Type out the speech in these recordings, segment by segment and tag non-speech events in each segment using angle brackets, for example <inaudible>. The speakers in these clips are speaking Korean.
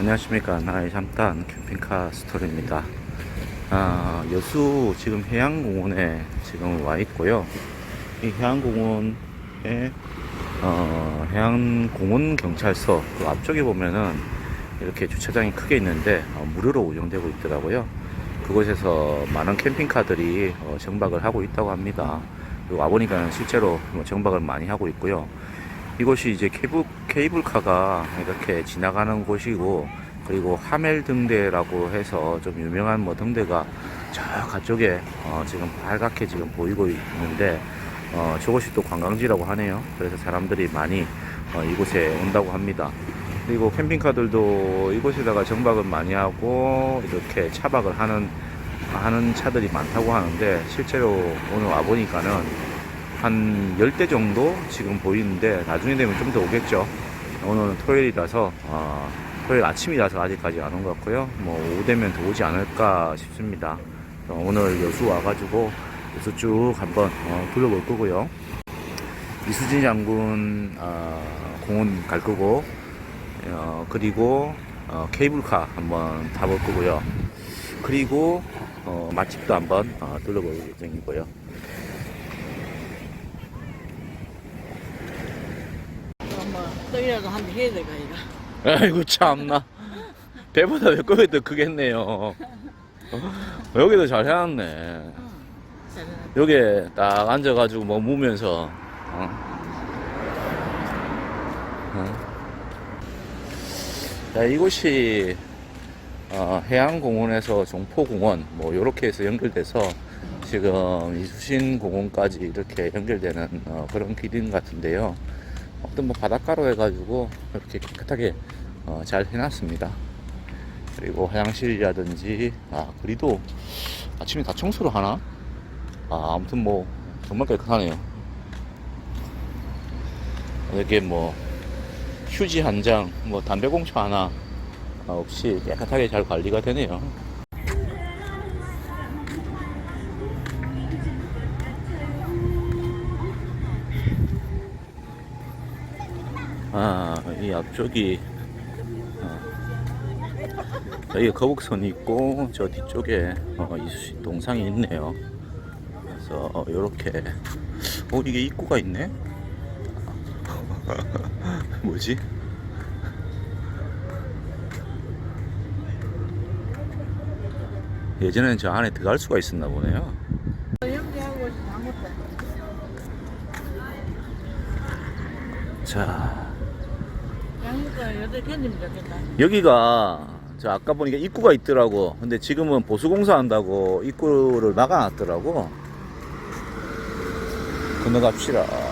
안녕하십니까. 나의 잠깐 캠핑카 스토리입니다. 아, 여수 지금 해양공원에 지금 와 있고요. 이 해양공원에 어, 해양공원 경찰서 그 앞쪽에 보면은 이렇게 주차장이 크게 있는데 어, 무료로 운영되고 있더라고요. 그곳에서 많은 캠핑카들이 어, 정박을 하고 있다고 합니다. 와보니까 실제로 뭐 정박을 많이 하고 있고요 이곳이 이제 케이블, 케이블카가 이렇게 지나가는 곳이고 그리고 하멜 등대라고 해서 좀 유명한 뭐 등대가 저 가쪽에 어 지금 빨갛게 지금 보이고 있는데 어 저곳이 또 관광지라고 하네요. 그래서 사람들이 많이 어 이곳에 온다고 합니다. 그리고 캠핑카들도 이곳에다가 정박을 많이 하고 이렇게 차박을 하는 하는 차들이 많다고 하는데 실제로 오늘 와 보니까는 한 10대 정도 지금 보이는데 나중에 되면 좀 더 오겠죠. 오늘은 토요일이라서 어, 토요일 아침이라서 아직까지 안 온 것 같고요. 뭐 오후 되면 더 오지 않을까 싶습니다. 어, 오늘 여수 와가지고 여수 쭉 한번 어, 둘러볼 거고요. 이수진 장군 어, 공원 갈 거고 어, 그리고 어, 케이블카 한번 타볼 거고요. 그리고 어, 맛집도 한번 어, 둘러볼 예정이고요. 그럼 뭐 떡이라도 한 대 해야 될까 이거 아이고 참나. 배보다 왜 거기 더 크겠네요. 여기도 잘 해놨네. 여기에 딱 앉아가지고 뭐 무면서 어? 어? 자 이곳이 어, 해양공원에서 종포공원 뭐 요렇게 해서 연결돼서 지금 이수신공원까지 이렇게 연결되는 어, 그런 길인 것 같은데요 어떤 뭐 바닷가로 해가지고 이렇게 깨끗하게 어, 잘 해놨습니다. 그리고 화장실이라든지 아 그리도 아침에 다 청소를 하나? 아 아무튼 뭐 정말 깨끗하네요. 이렇게 뭐 휴지 한 장, 뭐 담배꽁초 하나 아, 없이 깨끗하게 잘 관리가 되네요. 아, 이 앞쪽이 어, 여기 거북선이 있고 저 뒤쪽에 어, 이수신 동상이 있네요. 그래서 이렇게 어 이게 입구가 있네. <laughs> 뭐지? 예전에는 저 안에 들어갈 수가 있었나 보네요. 자, 여기가 저 아까 보니까 입구가 있더라고. 근데 지금은 보수공사 한다고 입구를 막아놨더라고. 건너갑시다.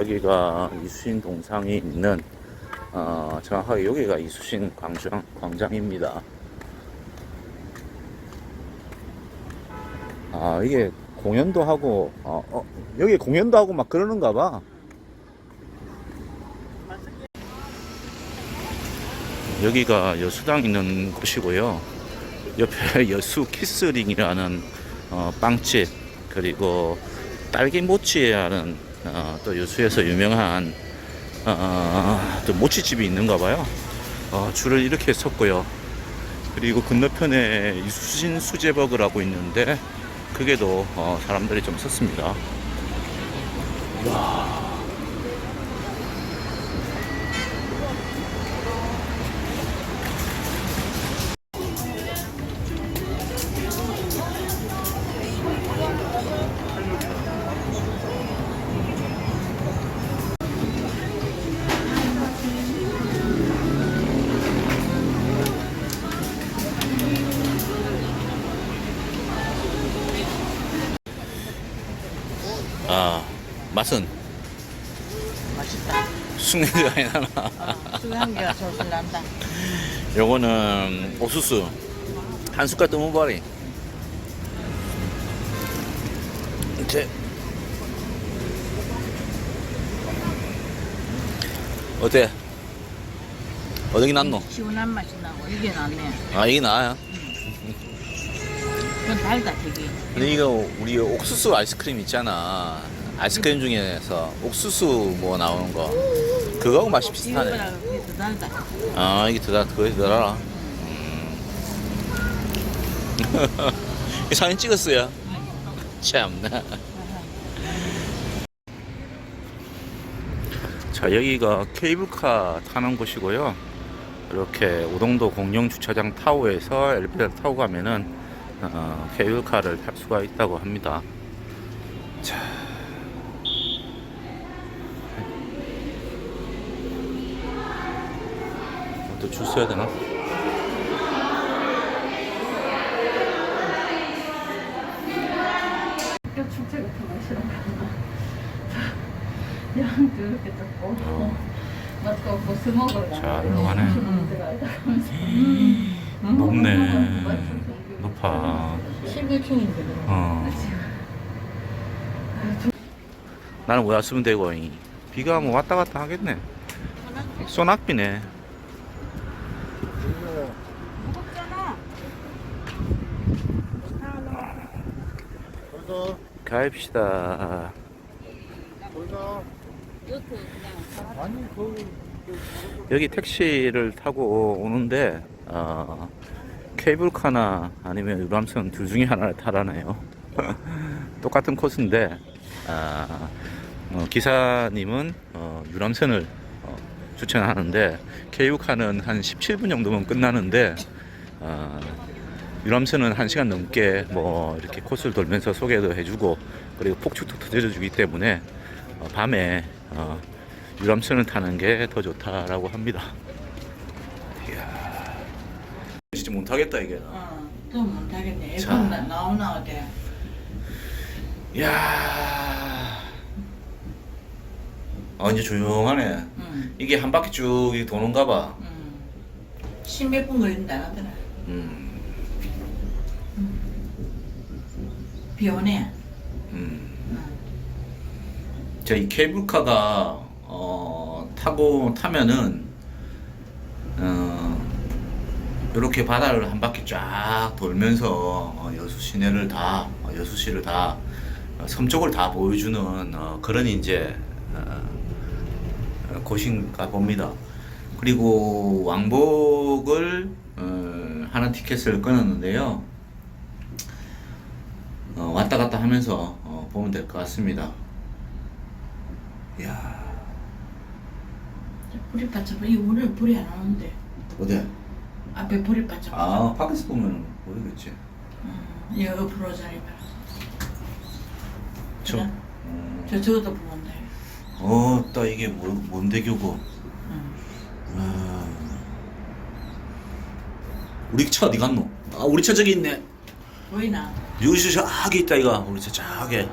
여기가 이수신 동상이 있는 어, 정확하게 여기가 이수신 광장, 광장입니다. 아 이게 공연도 하고 어, 어, 여기 공연도 하고 막 그러는가 봐 여기가 여수당 있는 곳이고요 옆에 <laughs> 여수 키스링이라는 어, 빵집 그리고 딸기 모찌라는 어, 또 여수에서 유명한 어, 또 모찌집이 있는가 봐요. 어, 줄을 이렇게 섰고요. 그리고 건너편에 이수신 수제버거라고 있는데 그게도 어, 사람들이 좀 섰습니다. 아 맛은 맛있다. 숙내가 많이 나나. 어, 수향기가 솔솔 난다. 요거는 옥수수 한 숟갈 뜨무바리. 제 어때? 어느 게 낫노? 시원한 맛이 나고 이게 낫네. 아 이게 나아요? 그건 달다 되게. 근데 이거 우리 옥수수 아이스크림 있잖아. 아이스크림 중에서 옥수수 뭐 나오는 거 그거하고 맛이 비슷하네. 달다. 아 이게 더 그거 더 달아. 음. 이 <laughs> 사진 찍었어요. 참나. 자 여기가 케이블카 타는 곳이고요. 이렇게 오동도 공영 주차장 타워에서 엘리베이터 타고 가면은 어, 케이블카를 탈 수가 있다고 합니다. 자. 또줄 서야 되나? 학교 축제 같은 거 싫어하나 양도 이렇게 잡고 어. 맞고 보스 먹으러 자, 넘어가네. 음. 높네. 높아. 11층인데 어. 나는 왜 왔으면 되고 이. 비가 뭐 왔다 갔다 하겠네. 소낙비네. 가입시다. 여기 택시를 타고 오는데 어, 케이블카나 아니면 유람선 둘 중에 하나를 타라네요. <laughs> 똑같은 코스인데 아, 어, 기사님은 어, 유람선을 어, 추천하는데 케이블카는 한 17분 정도면 끝나는데 어, 유람선은 1시간 넘게 뭐 이렇게 코스를 돌면서 소개도 해주고 그리고 폭죽도 터져 주기 때문에 어, 밤에 어, 유람선을 타는 게 더 좋다라고 합니다. 진짜 못하겠다 이게. 어, 또 못하겠네. 자. 나 나오나 어때? 이야, 아 이제 조용하네. 응. 이게 한 바퀴 쭉 이렇게 도는가 봐. 응. 십몇 분 걸린다 하더라. 음, 비 오네. 음. 응. 저이 케이블카가 어, 타고 타면은 어, 이렇게 바다를 한 바퀴 쫙 돌면서 어, 여수 시내를 다 어, 여수시를 다 어, 섬쪽을 다 보여주는 어, 그런 이제 곳인가 봅니다. 그리고 왕복을 어, 하는 티켓을 끊었는데요. 어, 왔다 갔다 하면서 어, 보면 될 것 같습니다. 이야, 불이 받쳐봐. 이 오늘 불이 안 오는데. 어디? 앞에 불이 받쳐봐. 아, 밖에서 보면 모르겠지. 응. 이 옆으로 자리 봐. 저, 그래? 음, 저 저것도 보는데. 어, 따 이게 뭐, 뭔데 교고? 응. 아, 우리 차 어디 갔노? 아, 우리 차 저기 있네. 보이나? 여기 저기 있다 이가 우리 차 저기. 응.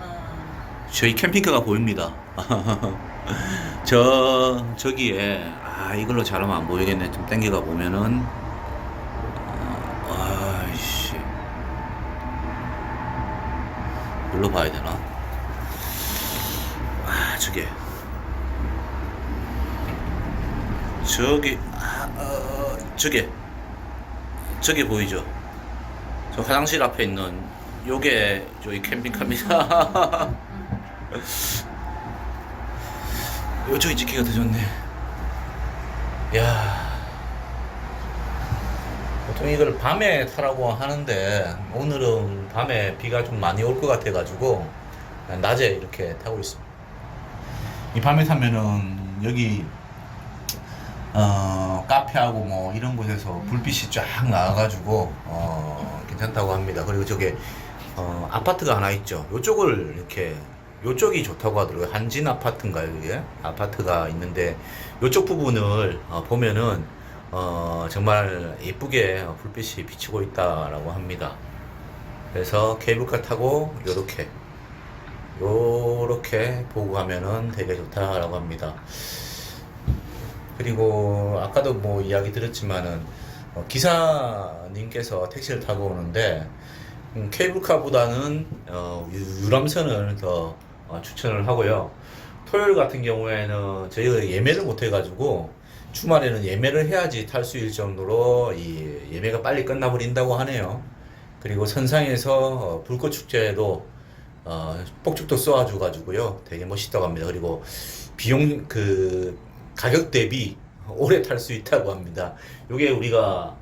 저희 캠핑카가 보입니다. <laughs> 저 저기에 아 이걸로 잘하면 안 보이겠네. 좀 땡겨가 보면은 뭘로 봐야 되나? 아 저게 저기 아, 어, 저게 저게 보이죠? 저 화장실 앞에 있는 요게 저희 캠핑카입니다. <laughs> 요쪽이 더 좋네. 야 보통 이걸 밤에 타라고 하는데 오늘은 밤에 비가 좀 많이 올 것 같아 가지고 낮에 이렇게 타고 있습니다. 이 밤에 타면은 여기 어, 카페하고 뭐 이런 곳에서 불빛이 쫙 나와가지고 어, 괜찮다고 합니다. 그리고 저게 어, 아파트가 하나 있죠. 요쪽을 이렇게 요쪽이 좋다고 하더라고요. 한진 아파트인가요, 이게? 아파트가 있는데 요쪽 부분을 어, 보면은 어, 정말 예쁘게 어, 불빛이 비치고 있다라고 합니다. 그래서 케이블카 타고 요렇게 요렇게 보고 가면은 되게 좋다라고 합니다. 그리고 아까도 뭐 이야기 들었지만은 어, 기사님께서 택시를 타고 오는데 음, 케이블카보다는 어, 유- 유람선을 더 어, 추천을 하고요. 토요일 같은 경우에는 저희가 예매를 못 해가지고 주말에는 예매를 해야지 탈수 있을 정도로 이 예매가 빨리 끝나버린다고 하네요. 그리고 선상에서 어, 불꽃 축제에도 어, 폭죽도 쏘아줘가지고요. 되게 멋있다고 합니다. 그리고 비용 그 가격 대비 오래 탈 수 있다고 합니다. 요게 우리가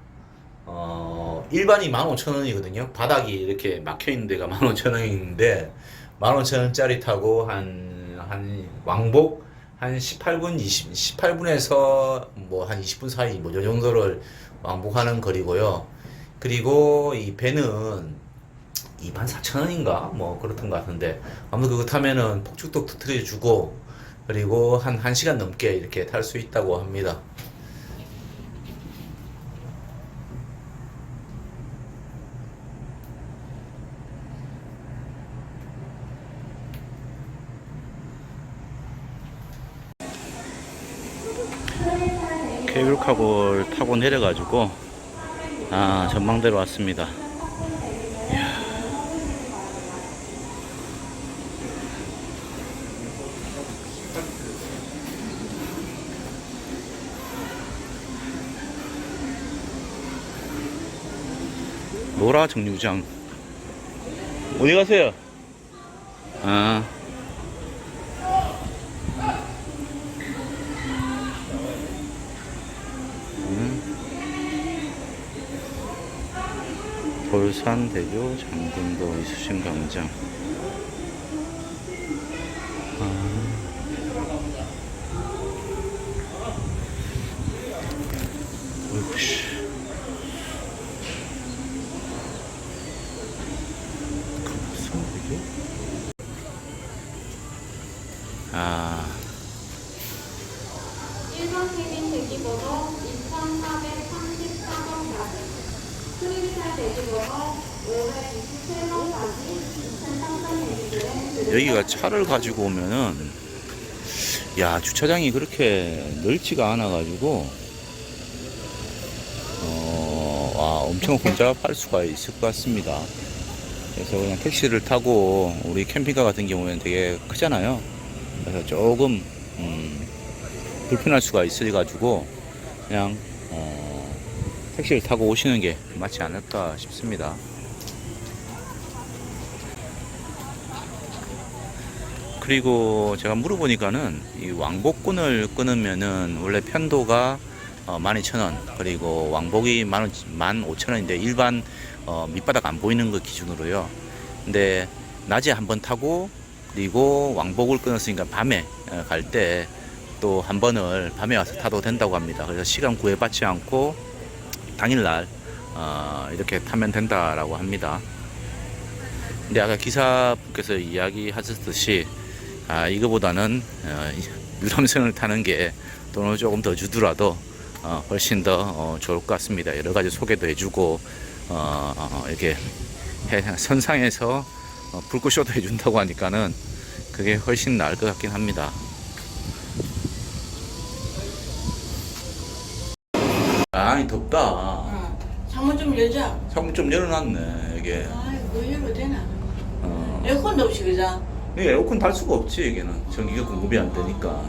어, 일반이 15,000원이거든요. 바닥이 이렇게 막혀 있는 데가 15,000원인데 15,000원짜리 타고 한, 한 왕복 한 18분, 20, 18분에서 뭐 한 20분 사이 뭐 요 정도를 왕복하는 거리고요. 그리고 이 배는 24,000원인가? 뭐 그렇던 것 같은데 아무튼 그거 타면은 폭죽도 터트려 주고 그리고 한 1시간 넘게 이렇게 탈 수 있다고 합니다. 케이블카를 타고 내려가지고 아 전망대로 왔습니다. 노라 정류장 어디 가세요? 아 돌산대교 장군도 아. 어이구 씨 삼대교? 아 1번 캐빈 대기번호 2434번까지 크리스탈 대기번 여기가 차를 가지고 오면은 야 주차장이 그렇게 넓지가 않아 가지고 어, 와 엄청 혼잡할 수가 있을 것 같습니다. 그래서 그냥 택시를 타고 우리 캠핑카 같은 경우에는 되게 크잖아요. 그래서 조금 음, 불편할 수가 있어 가지고 그냥 어, 택시를 타고 오시는 게 맞지 않을까 싶습니다. 그리고 제가 물어보니까는 이 왕복권을 끊으면은 원래 편도가 어, 12,000원 그리고 왕복이 15,000원인데 일반 어, 밑바닥 안 보이는 거 기준으로요. 근데 낮에 한번 타고 그리고 왕복을 끊었으니까 밤에 어, 갈때 또 한 번을 밤에 와서 타도 된다고 합니다. 그래서 시간 구애받지 않고 당일날 어, 이렇게 타면 된다라고 합니다. 근데 아까 기사분께서 이야기하셨듯이 아 이거보다는 어, <laughs> 유람선을 타는 게 돈을 조금 더 주더라도 어, 훨씬 더 어, 좋을 것 같습니다. 여러 가지 소개도 해주고 어, 어, 이렇게 해- 선상에서 어, 불꽃쇼도 해준다고 하니까는 그게 훨씬 나을 것 같긴 합니다. 창문 좀 열어놨네 이게. 아이, 뭐 열어도 되나? 어. 에어컨도 없이 그자. 이 에어컨 달 수가 없지 여기는 전기가 공급이 안 되니까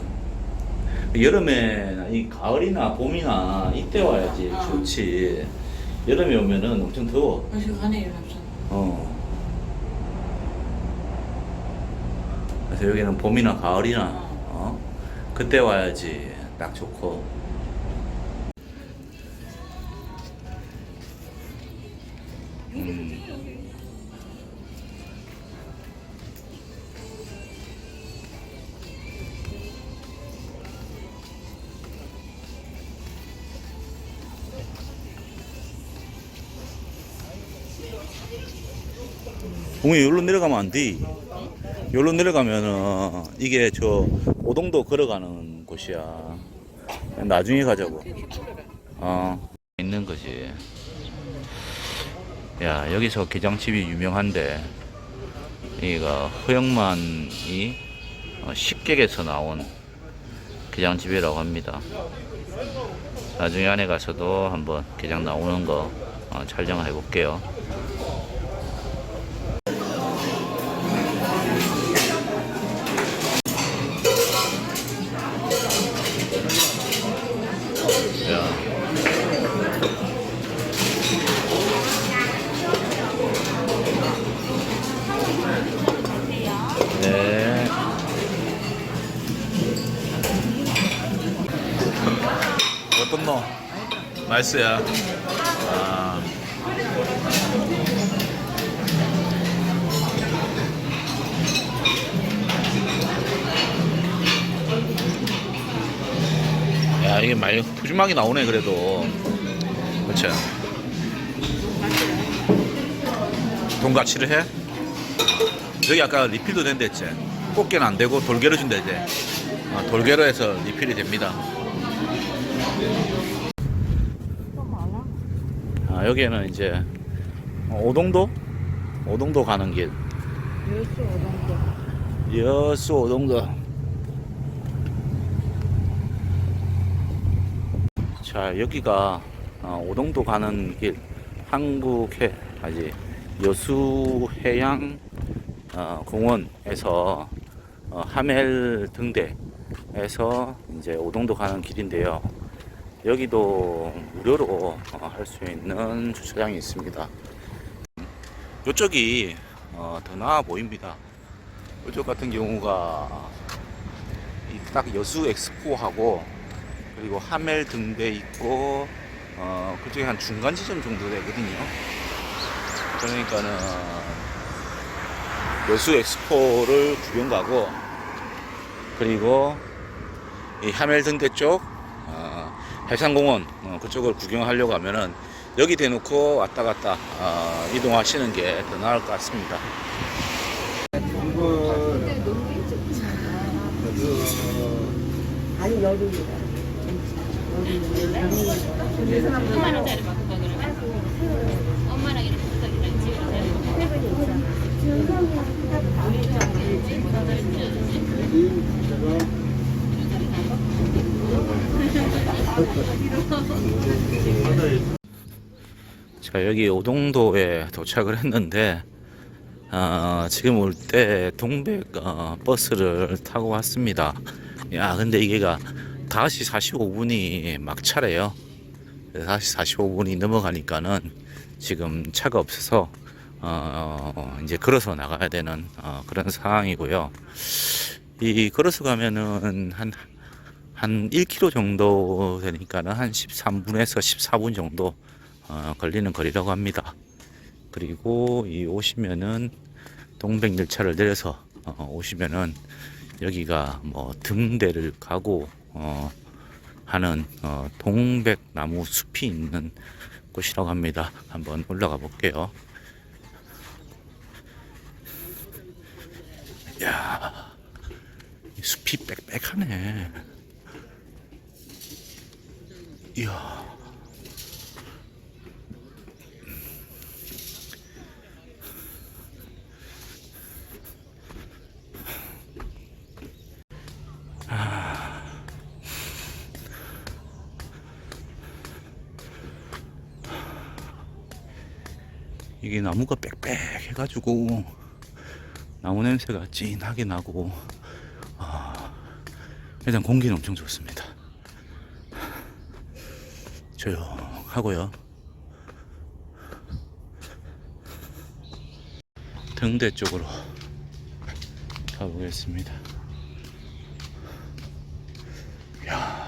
여름에 이 가을이나 봄이나 이때 와야지 어. 좋지 여름에 오면은 엄청 더워 그래서 가네 이러면서. 어 그래서 여기는 봄이나 가을이나 어 그때 와야지 딱 좋고 동해 여기로 내려가면 안 돼. 여기로 내려가면은 이게 저 오동도 걸어가는 곳이야. 나중에 가자고. 어. 있는 거지. 야, 여기서 게장집이 유명한데, 여기가 허영만이 어, 식객에서 나온 게장집이라고 합니다. 나중에 안에 가서도 한번 게장 나오는 거 어, 촬영해 볼게요. 이게 많이 푸짐하게 나오네 그래도. 그렇죠 돈가치를 해? 여기 아까 리필도 된다 했지 꽃게는 안 되고 돌게로 준다 이제. 아, 돌게로 해서 리필이 됩니다. 아, 여기에는 이제 오동도? 오동도 가는 길. 여수 오동도. 여수 오동도 자 여기가 어, 오동도 가는 길 한국해 아직 여수해양 어, 공원에서 어, 하멜 등대에서 이제 오동도 가는 길인데요. 여기도 무료로 어, 할수 있는 주차장이 있습니다. 이쪽이 어, 더 나아 보입니다. 이쪽 같은 경우가 이딱 여수 엑스포하고 그리고 하멜 등대 있고 어 그쪽에 한 중간 지점 정도 되거든요. 그러니까는 여수 엑스포를 구경 가고 그리고 이 하멜 등대 쪽 어, 해상공원 어, 그쪽을 구경하려고 하면은 여기 대놓고 왔다 갔다 어, 이동하시는 게 더 나을 것 같습니다. 아니 여름이다. 자 여기 오동도에 도착을 했는데 어, 지금 올 때 동백 어, 버스를 타고 왔습니다. 야 근데 이게가 5시 45분이 막차래요. 5시 45분이 넘어가니까는 지금 차가 없어서 어, 이제 걸어서 나가야 되는 어, 그런 상황이고요. 이 걸어서 가면은 한 한 1km 정도 되니까는 한 13분에서 14분 정도 어, 걸리는 거리라고 합니다. 그리고 이 오시면은 동백열차를 내려서 어, 오시면은 여기가 뭐 등대를 가고 어, 하는 어, 동백나무 숲이 있는 곳이라고 합니다. 한번 올라가 볼게요. 야, 이 숲이 빽빽하네. 이야. 이게 나무가 빽빽해 가지고 나무 냄새가 진하게 나고 아, 일단 공기는 엄청 좋습니다. 조용하고요. 등대 쪽으로 가보겠습니다. 야.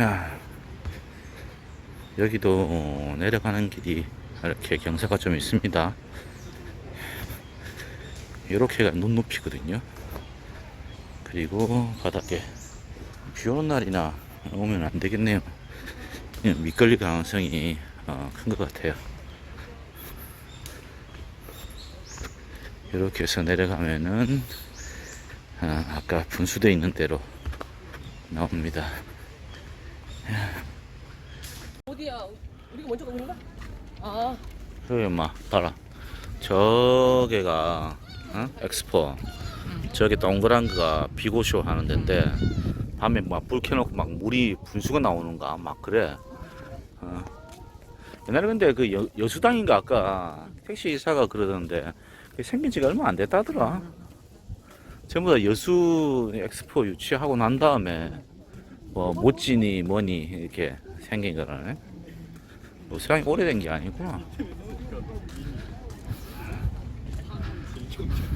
야, 여기도 내려가는 길이 이렇게 경사가 좀 있습니다. 이렇게가 눈높이거든요. 그리고 바닥에 비 오는 날이나 오면 안 되겠네요. 미끌릴 가능성이 어, 큰것 같아요. 이렇게 해서 내려가면은 아, 아까 분수대 있는 대로 나옵니다. 어디야? 우리가 먼저 가는 거야? 아, 저기 엄마 봐라. 저게가 어? 엑스포. 저게 동그란 거가 비고쇼 하는 데인데 밤에 막 불 켜놓고 막 물이 분수가 나오는가 막 그래. 어. 옛날에 근데 그 여, 여수당인가 아까 택시 기사가 그러던데 생긴 지가 얼마 안 됐다더라. 전부 다 여수 엑스포 유치하고 난 다음에 뭐 못지니 뭐니 이렇게 생긴 거라네. 여수당이 오래된 게 아니구나. слушайте.